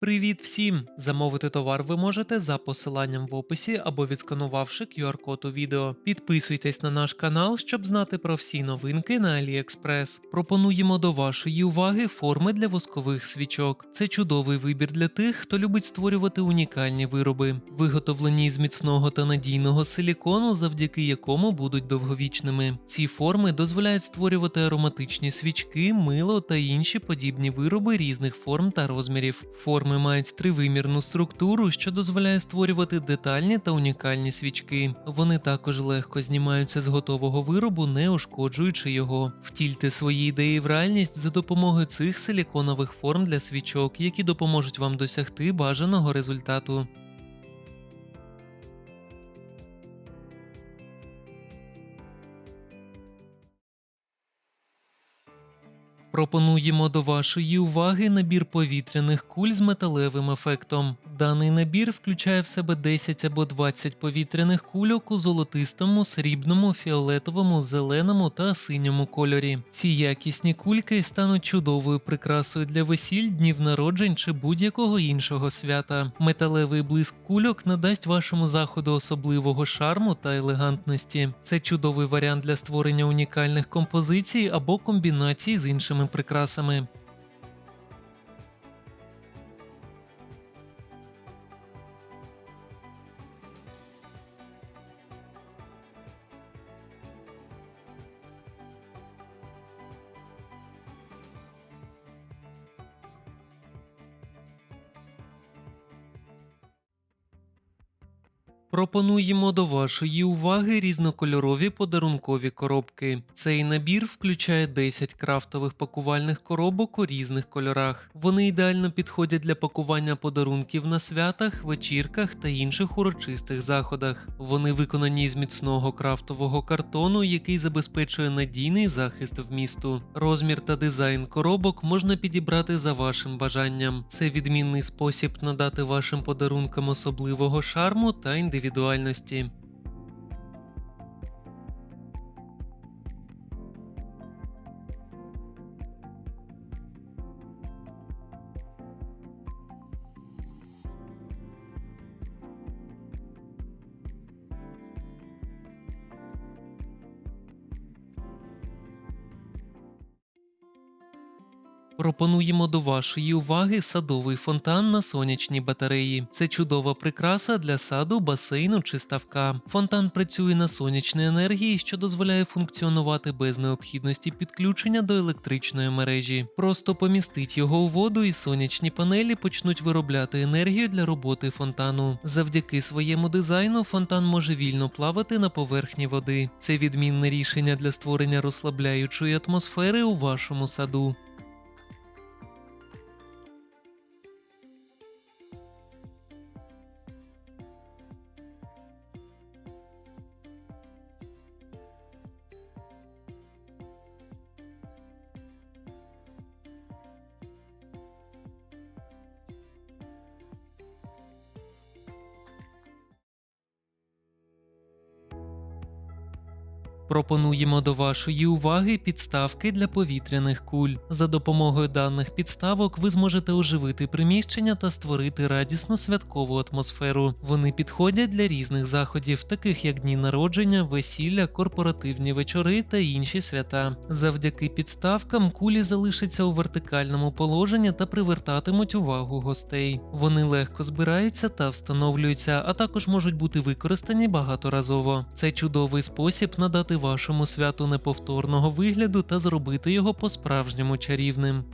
Привіт всім! Замовити товар ви можете за посиланням в описі або відсканувавши QR-код у відео. Підписуйтесь на наш канал, щоб знати про всі новинки на AliExpress. Пропонуємо до вашої уваги форми для воскових свічок. Це чудовий вибір для тих, хто любить створювати унікальні вироби, виготовлені з міцного та надійного силікону, завдяки якому будуть довговічними. Ці форми дозволяють створювати ароматичні свічки, мило та інші подібні вироби різних форм та розмірів. Форми мають тривимірну структуру, що дозволяє створювати детальні та унікальні свічки. Вони також легко знімаються з готового виробу, не ушкоджуючи його. Втільте свої ідеї в реальність за допомогою цих силіконових форм для свічок, які допоможуть вам досягти бажаного результату. Пропонуємо до вашої уваги набір повітряних куль з металевим ефектом. Даний набір включає в себе 10 або 20 повітряних кульок у золотистому, срібному, фіолетовому, зеленому та синьому кольорі. Ці якісні кульки стануть чудовою прикрасою для весіль, днів народжень чи будь-якого іншого свята. Металевий блиск кульок надасть вашому заходу особливого шарму та елегантності. Це чудовий варіант для створення унікальних композицій або комбінацій з іншими прикрасами. Пропонуємо до вашої уваги різнокольорові подарункові коробки. Цей набір включає 10 крафтових пакувальних коробок у різних кольорах. Вони ідеально підходять для пакування подарунків на святах, вечірках та інших урочистих заходах. Вони виконані з міцного крафтового картону, який забезпечує надійний захист вмісту. Розмір та дизайн коробок можна підібрати за вашим бажанням. Це відмінний спосіб надати вашим подарункам особливого шарму та індивідуальності. Пропонуємо до вашої уваги садовий фонтан на сонячній батареї. Це чудова прикраса для саду, басейну чи ставка. Фонтан працює на сонячній енергії, що дозволяє функціонувати без необхідності підключення до електричної мережі. Просто помістить його у воду, і сонячні панелі почнуть виробляти енергію для роботи фонтану. Завдяки своєму дизайну фонтан може вільно плавати на поверхні води. Це відмінне рішення для створення розслабляючої атмосфери у вашому саду. Пропонуємо до вашої уваги підставки для повітряних куль. За допомогою даних підставок ви зможете оживити приміщення та створити радісну святкову атмосферу. Вони підходять для різних заходів, таких як дні народження, весілля, корпоративні вечори та інші свята. Завдяки підставкам кулі залишаться у вертикальному положенні та привертатимуть увагу гостей. Вони легко збираються та встановлюються, а також можуть бути використані багаторазово. Це чудовий спосіб надати вашому святу неповторного вигляду та зробити його по-справжньому чарівним.